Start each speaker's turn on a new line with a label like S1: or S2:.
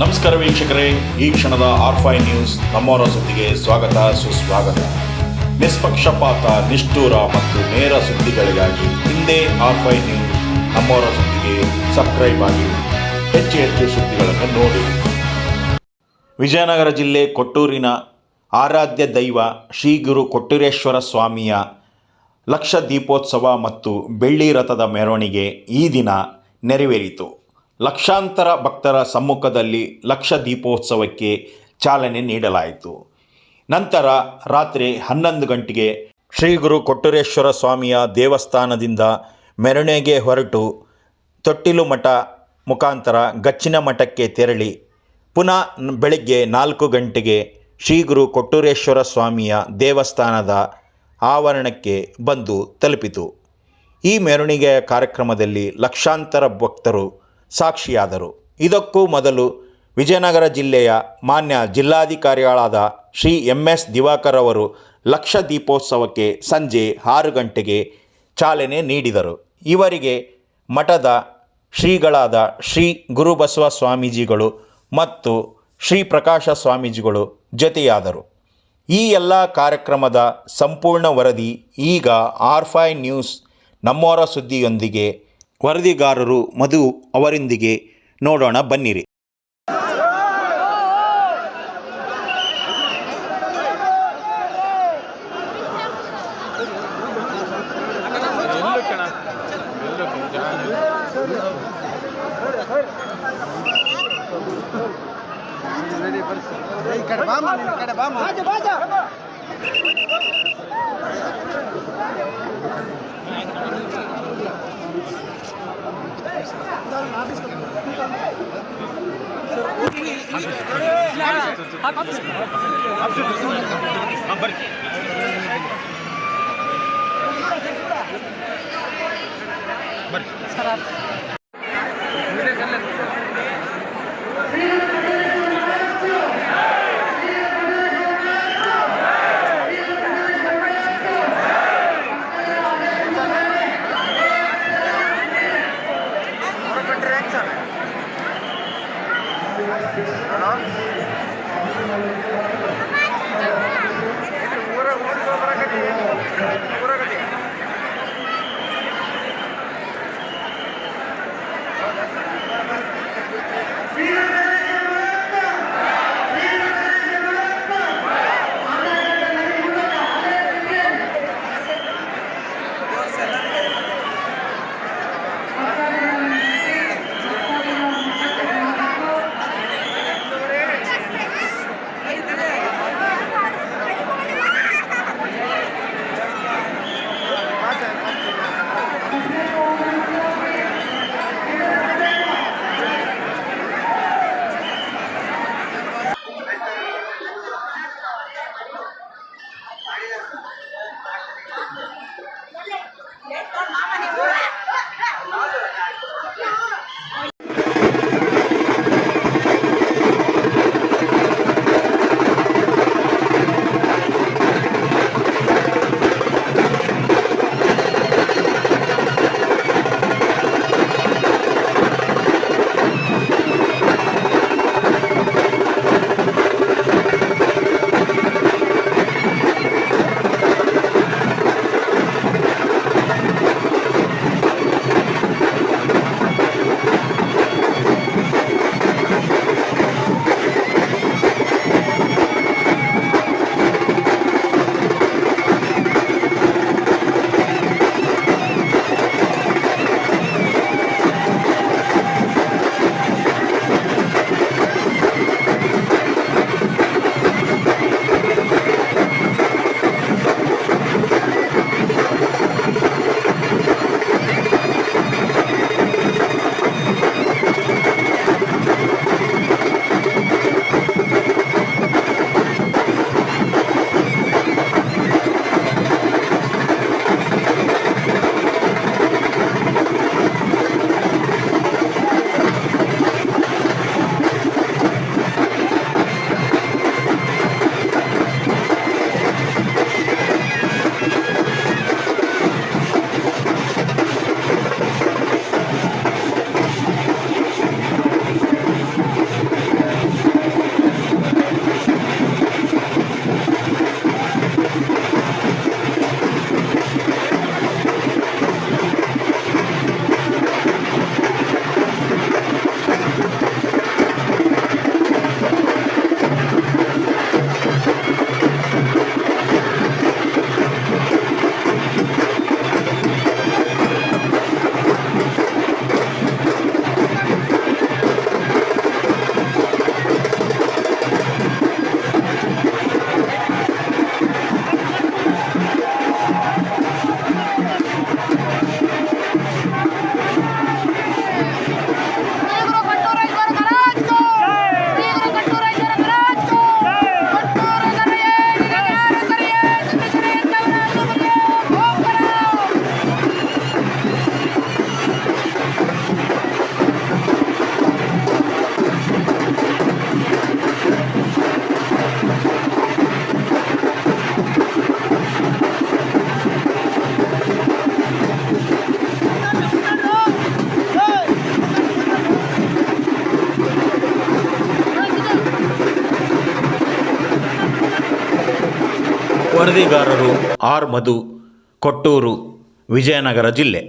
S1: ನಮಸ್ಕಾರ ವೀಕ್ಷಕರೇ, ಈ ಕ್ಷಣದ ಆರ್ಫೈ ನ್ಯೂಸ್ ನಮ್ಮವರ ಸುದ್ದಿಗೆ ಸ್ವಾಗತ, ಸುಸ್ವಾಗತ. ನಿಷ್ಪಕ್ಷಪಾತ, ನಿಷ್ಠೂರ ಮತ್ತು ನೇರ ಸುದ್ದಿಗಳಿಗಾಗಿ ಹಿಂದೆ ಆರ್ಫೈ ನ್ಯೂಸ್ ನಮ್ಮವರ ಸುದ್ದಿಗೆ ಸಬ್ಸ್ಕ್ರೈಬ್ ಆಗಿ, ಹೆಚ್ಚು ಹೆಚ್ಚು ಸುದ್ದಿಗಳನ್ನು ನೋಡಿ. ವಿಜಯನಗರ ಜಿಲ್ಲೆ ಕೊಟ್ಟೂರಿನ ಆರಾಧ್ಯ ದೈವ ಶ್ರೀ ಗುರು ಕೊಟ್ಟೂರೇಶ್ವರ ಸ್ವಾಮಿಯ ಲಕ್ಷ ದೀಪೋತ್ಸವ ಮತ್ತು ಬೆಳ್ಳಿ ರಥದ ಮೆರವಣಿಗೆ ಈ ದಿನ ನೆರವೇರಿತು. ಲಕ್ಷಾಂತರ ಭಕ್ತರ ಸಮ್ಮುಖದಲ್ಲಿ ಲಕ್ಷ ದೀಪೋತ್ಸವಕ್ಕೆ ಚಾಲನೆ ನೀಡಲಾಯಿತು. ನಂತರ ರಾತ್ರಿ ಹನ್ನೊಂದು ಗಂಟೆಗೆ ಶ್ರೀ ಗುರು ಕೊಟ್ಟೂರೇಶ್ವರ ಸ್ವಾಮಿಯ ದೇವಸ್ಥಾನದಿಂದ ಮೆರಣೆಗೆ ಹೊರಟು ತೊಟ್ಟಿಲು ಮಠ ಮುಖಾಂತರ ಗಚ್ಚಿನ ಮಠಕ್ಕೆ ತೆರಳಿ ಪುನಃ ಬೆಳಗ್ಗೆ ನಾಲ್ಕು ಗಂಟೆಗೆ ಶ್ರೀ ಗುರು ಕೊಟ್ಟೂರೇಶ್ವರ ಸ್ವಾಮಿಯ ದೇವಸ್ಥಾನದ ಆವರಣಕ್ಕೆ ಬಂದು ತಲುಪಿತು. ಈ ಮೆರವಣಿಗೆಯ ಕಾರ್ಯಕ್ರಮದಲ್ಲಿ ಲಕ್ಷಾಂತರ ಭಕ್ತರು ಸಾಕ್ಷಿಯಾದರು. ಇದಕ್ಕೂ ಮೊದಲು ವಿಜಯನಗರ ಜಿಲ್ಲೆಯ ಮಾನ್ಯ ಜಿಲ್ಲಾಧಿಕಾರಿಗಳಾದ ಶ್ರೀ ಎಂ ಎಸ್ ದಿವಾಕರ್ ಅವರು ಲಕ್ಷ ದೀಪೋತ್ಸವಕ್ಕೆ ಸಂಜೆ ಆರು ಗಂಟೆಗೆ ಚಾಲನೆ ನೀಡಿದರು. ಇವರಿಗೆ ಮಠದ ಶ್ರೀಗಳಾದ ಶ್ರೀ ಗುರುಬಸವ ಸ್ವಾಮೀಜಿಗಳು ಮತ್ತು ಶ್ರೀ ಪ್ರಕಾಶ ಸ್ವಾಮೀಜಿಗಳು ಜೊತೆಯಾದರು. ಈ ಎಲ್ಲ ಕಾರ್ಯಕ್ರಮದ ಸಂಪೂರ್ಣ ವರದಿ ಈಗ ಆರ್ಫೈ ನ್ಯೂಸ್ ನಮ್ಮೋರ ಸುದ್ದಿಯೊಂದಿಗೆ ವರದಿಗಾರರು ಮಧು ಅವರೊಂದಿಗೆ ನೋಡೋಣ ಬನ್ನಿರಿ.
S2: सर आप ஊரை ஊருக்கு
S1: ವರದಿಗಾರರು ಆರ್ ಮಧು ಕೊಟ್ಟೂರು ವಿಜಯನಗರ ಜಿಲ್ಲೆ.